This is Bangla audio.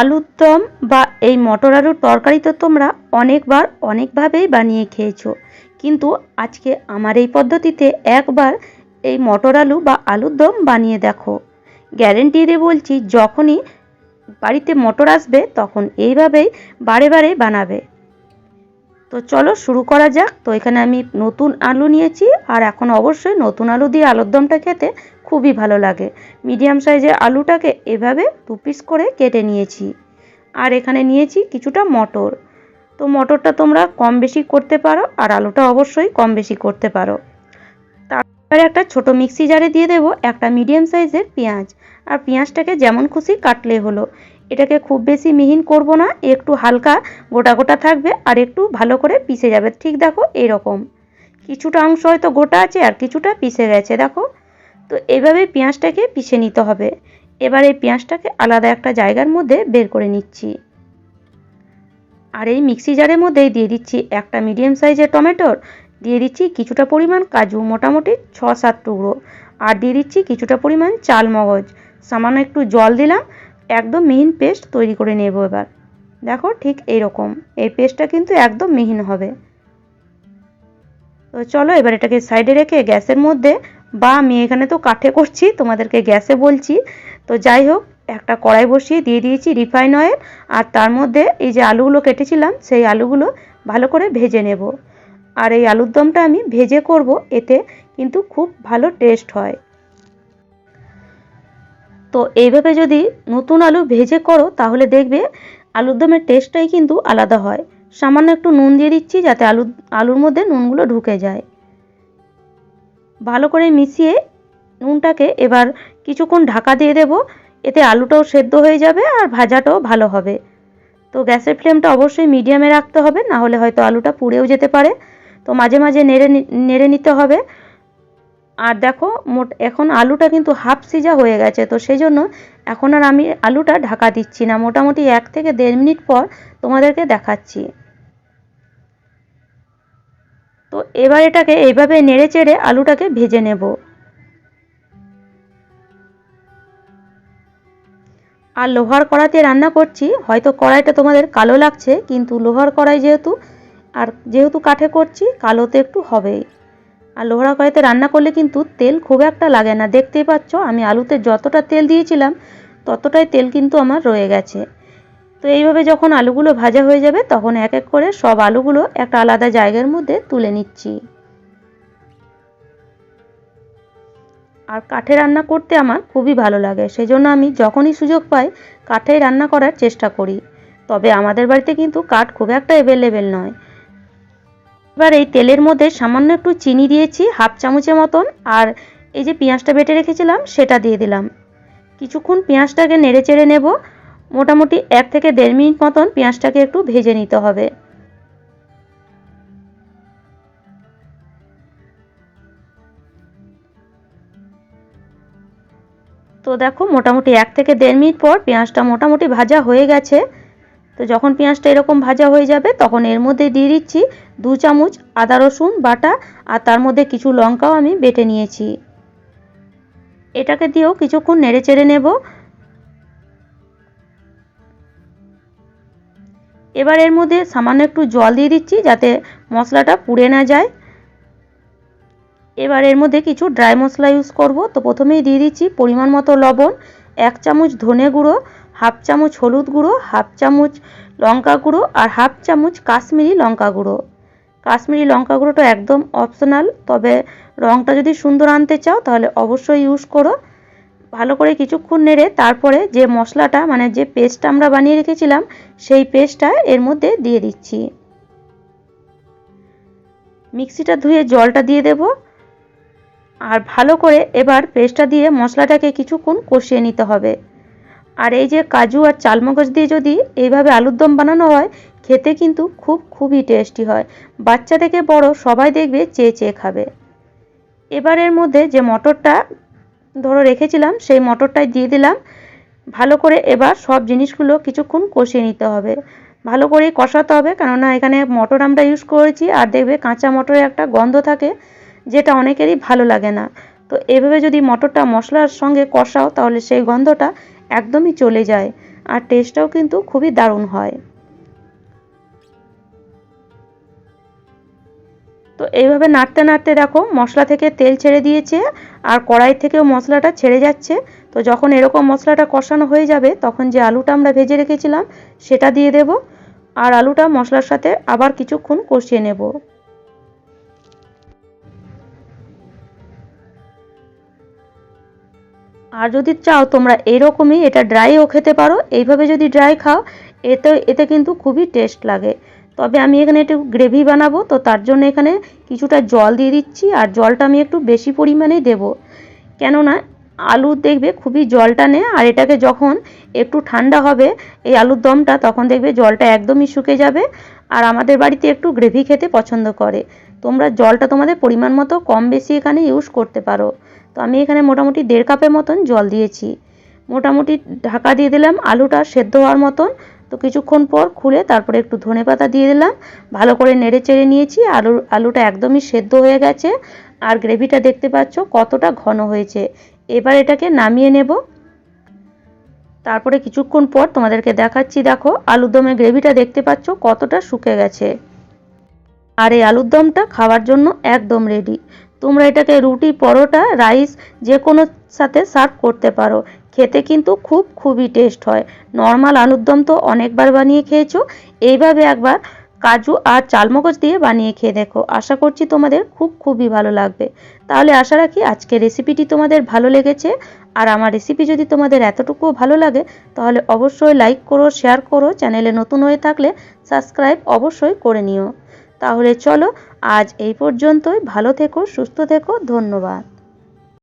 আলুর দম বা এই মটর আলুর তরকারি তো তোমরা অনেকবার, অনেকভাবেই বানিয়ে খেয়েছো। কিন্তু আজকে আমার এই পদ্ধতিতে একবার এই মটর আলু বা আলুর দম বানিয়ে দেখো। গ্যারেন্টি দিয়ে বলছি, যখনই বাড়িতে মটর আসবে, তখন এইভাবেই বারে বারে বানাবে। তো চলো শুরু করা যাক। তো এখানে আমি নতুন আলু নিয়েছি, আর এখন অবশ্যই নতুন আলু দিয়ে আলুর দমটা খেতে খুবই ভালো লাগে। মিডিয়াম সাইজের আলুটাকে এভাবে দু পিস করে কেটে নিয়েছি। আর এখানে নিয়েছি কিছুটা মটর। তো মটরটা তোমরা কম বেশি করতে পারো আর আলুটা অবশ্যই কম বেশি করতে পারো। তারপরে একটা ছোট মিক্সি জারে দিয়ে দেবো একটা মিডিয়াম সাইজের পেঁয়াজ। আর পেঁয়াজটাকে যেমন খুশি কাটলে হলো। এটাকে খুব বেশি মিহিন করব না, একটু হালকা গোটা গোটা থাকবে আর একটু ভালো করে পিষে যাবে। ঠিক দেখো, এরকম। কিছুটা অংশ হয়তো গোটা আছে আর কিছুটা পিষে গেছে, দেখো। তো এইভাবে পেঁয়াজটাকে পিষে নিতে হবে। এবার এই পেঁয়াজটাকে আলাদা একটা জায়গার মধ্যে বের করে নিচ্ছি। আর এই মিক্সি জারের মধ্যেই দিয়ে দিচ্ছি একটা মিডিয়াম সাইজের টমেটোর। দিয়ে দিচ্ছি কিছুটা পরিমাণ কাজু, মোটামুটি ছ সাত টুকরো। আর দিয়ে দিচ্ছি কিছুটা পরিমাণ চাল মগজ। সামান্য একটু জল দিলাম, একদম মিহিন পেস্ট তৈরি করে নেব এবার। দেখো ঠিক এইরকম, এই পেস্টটা কিন্তু একদম মিহিন হবে। তো চলো এবার এটাকে সাইডে রেখে গ্যাসের মধ্যে বা আমি এখানে তো কাঠে করছি, তোমাদেরকে গ্যাসে বলছি। তো যাই হোক, একটা কড়াই বসিয়ে দিয়ে দিয়েছি রিফাইন অয়েল, আর তার মধ্যে এই যে আলুগুলো কেটেছিলাম, সেই আলুগুলো ভালো করে ভেজে নেব। আর এই আলুর দমটা আমি ভেজে করব, এতে কিন্তু খুব ভালো টেস্ট হয়। তো এইভাবে যদি নতুন আলু ভেজে করো, তাহলে দেখবে আলুর দমের টেস্টটাই কিন্তু আলাদা হয়। সামান্য একটু নুন দিয়ে দিচ্ছি যাতে আলু আলুর মধ্যে নুনগুলো ঢুকে যায়। ভালো করে মিশিয়ে নুনটাকে এবার কিছুক্ষণ ঢাকা দিয়ে দেব। এতে আলুটাও সেদ্ধ হয়ে যাবে আর ভাজাটাও ভালো হবে। তো গ্যাসের ফ্লেমটা অবশ্যই মিডিয়ামে রাখতে হবে, না হলে হয়তো আলুটা পুড়েও যেতে পারে। তো মাঝে মাঝে নেড়ে নেড়ে নিতে হবে। আর দেখো, মোট এখন আলুটা কিন্তু হাফ সিজা হয়ে গেছে, তো সেই জন্য এখন আর আমি আলুটা ঢাকা দিচ্ছি না। মোটামুটি এক থেকে দেড় মিনিট পর তোমাদেরকে দেখাচ্ছি। এবার এটাকে এইভাবে নেড়ে চেড়ে আলুটাকে ভেজে নেব। আর লোহার কড়াতে রান্না করছি, হয়তো কড়াইটা তোমাদের কালো লাগছে, কিন্তু লোহার কড়াই যেহেতু, আর যেহেতু কাঠে করছি কালো তো একটু হবেই আর লোহড়া কড়াইতে রান্না করলে কিন্তু তেল খুব একটা লাগে না। দেখতেই পাচ্ছ, আমি আলুতে যতটা তেল দিয়েছিলাম, ততটাই তেল কিন্তু আমার রয়ে গেছে। তো এইভাবে যখন আলুগুলো ভাজা হয়ে যাবে, তখন এক এক করে সব আলুগুলো একটা আলাদা জায়গার মধ্যে তুলে নিচ্ছি। আর কাঠে রান্না করতে আমার খুবই ভালো লাগে সেই জন্য আমি যখনই সুযোগ পাই কাঠেই রান্না করার চেষ্টা করি। তবে আমাদের বাড়িতে কিন্তু কাঠ খুব একটা অ্যাভেলেবেল নয়। এবার এই তেলের মধ্যে সামান্য একটু চিনি দিয়েছি, হাফ চামচের মতন, আর এই যে পেঁয়াজটা বেটে রেখেছিলাম, সেটা দিয়ে দিলাম। কিছুক্ষণ পেঁয়াজটাকে নেড়ে চেড়ে নেব মোটামুটি এক থেকে দেড় মিনিট মতন পেঁয়াজটাকে একটু ভেজে নিতে হবে। তো দেখো, মোটামুটি এক থেকে দেড় মিনিট পর পেঁয়াজটা মোটামুটি ভাজা হয়ে গেছে। তো যখন পেঁয়াজটা এরকম ভাজা হয়ে যাবে, তখন এর মধ্যে দিয়ে দিচ্ছি দু চামচ আদা, রসুন, বাটা আর তার মধ্যে কিছু লঙ্কাও আমি বেটে নিয়েছি। এটাকে দিয়েও কিছুক্ষণ নেড়ে চেড়ে নেব। এবার এর মধ্যে সামান্য একটু জল দিয়ে দিচ্ছি যাতে মশলাটা পুড়ে না যায়। এবার এর মধ্যে কিছু ড্রাই মশলা ইউজ করব। তো প্রথমেই দিয়ে দিচ্ছি পরিমাণ মতো লবণ, এক চামচ ধনে গুঁড়ো, হাফ চামচ হলুদ গুঁড়ো, হাফ চামচ লঙ্কা গুঁড়ো আর হাফ চামচ কাশ্মীরি লঙ্কা গুঁড়ো। কাশ্মীরি লঙ্কা গুঁড়োটা একদম অপশনাল তবে রঙটা যদি সুন্দর আনতে চাও তাহলে অবশ্যই ইউজ করো। ভালো করে কিছুক্ষণ নেড়ে তারপরে যে মশলাটা মানে যে পেস্টটা আমরা বানিয়ে রেখেছিলাম, সেই পেস্টটা এর মধ্যে দিয়ে দিচ্ছি। মিক্সিটা ধুয়ে জলটা দিয়ে দেব। আর ভালো করে এবার পেস্টটা দিয়ে মশলাটাকে কিছুক্ষণ কষিয়ে নিতে হবে। আর এই যে কাজু আর চালমগজ দিয়ে যদি এইভাবে আলুর দম বানানো হয়, খেতে কিন্তু খুব খুবই টেস্টি হয়। বাচ্চা থেকে বড় সবাই দেখবে চেয়ে চেয়ে খাবে। এবারের মধ্যে যে মটরটা ধরো রেখেছিলাম, সেই মটরটাই দিয়ে দিলাম। ভালো করে এবার সব জিনিসগুলো কিছুক্ষণ কষিয়ে নিতে হবে। ভালো করে কষাতে হবে, কেননা এখানে মটর আমরা ইউজ করেছি, আর দেখবে কাঁচা মটরের একটা গন্ধ থাকে, যেটা অনেকেরই ভালো লাগে না। তো এভাবে যদি মটরটা মশলার সঙ্গে কষাও, তাহলে সেই গন্ধটা একদমই চলে যায়, আর টেস্টটাও কিন্তু খুবই দারুণ হয়। তো এইভাবে নাড়তে নাড়তে দেখো মশলা থেকে তেল ছেড়ে দিয়েছে আর কড়াই থেকেও মশলাটা ছেড়ে যাচ্ছে। তো যখন এরকম মশলাটা কষানো হয়ে যাবে, তখন যে আলুটা আমরা ভেজে রেখেছিলাম সেটা দিয়ে দেব আর আলুটা মশলার সাথে আবার কিছুক্ষণ কষিয়ে নেব। আর যদি চাও তোমরা এরকমই এটা ড্রাইও খেতে পারো, এইভাবে যদি ড্রাই খাও, এতে এতে কিন্তু খুবই টেস্ট লাগে। তবে আমি এখানে একটু গ্রেভি বানাবো, তো তার জন্য এখানে কিছুটা জল দিয়ে দিচ্ছি আর জলটা আমি একটু বেশি পরিমাণেই দেব। কেননা আলু দেখবে খুবই জলটা নেয় আর এটাকে যখন একটু ঠান্ডা হবে, এই আলুর দমটা, তখন দেখবে জলটা একদমই শুকে যাবে আর আমাদের বাড়িতে একটু গ্রেভি খেতে পছন্দ করে। তোমরা জলটা তোমাদের পরিমাণ মতো কম বেশি এখানে ইউজ করতে পারো। তো আমি এখানে মোটামুটি দেড় কাপের মতন জল দিয়েছি। মোটামুটি ঢাকা দিয়ে দিলাম আলুটা সেদ্ধ হওয়ার মতন তো কিছুক্ষণ পর খুলে তারপরে একটু ধনে পাতা দিয়ে দিলাম। ভালো করে নেড়ে চেড়ে নিয়েছি। আলু, আলুটা একদমই সেদ্ধ হয়ে গেছে। আর গ্রেভিটা দেখতে পাচ্ছ কতটা ঘন হয়েছে। এবার এটাকে নামিয়ে নেব। তারপরে কিছুক্ষণ পর তোমাদেরকে দেখাচ্ছি, দেখো আলুর দমের গ্রেভিটা দেখতে পাচ্ছ কতটা শুকে গেছে। আর এই আলুর দমটা খাওয়ার জন্য একদম রেডি তোমরা এটাকে রুটি, পরোটা রাইস যে কোনো সাথে সার্ভ করতে পারো। খেতে কিন্তু খুব খুবই টেস্ট হয়। নর্মাল আলুর দম তো অনেকবার বানিয়ে খেয়েছো, এইভাবে একবার কাজু আর চালমগজ দিয়ে বানিয়ে খেয়ে দেখো। আশা করছি তোমাদের খুব খুবই ভালো লাগবে। তাহলে আশা রাখি আজকে রেসিপিটি তোমাদের ভালো লেগেছে। আর আমার রেসিপি যদি তোমাদের এতটুকুও ভালো লাগে, তাহলে অবশ্যই লাইক করো শেয়ার করো, চ্যানেলে নতুন হয়ে থাকলে সাবস্ক্রাইব অবশ্যই করে নিও। তাহলে চলো, আজ এই পর্যন্তই। ভালো থেকো, সুস্থ থেকো, ধন্যবাদ।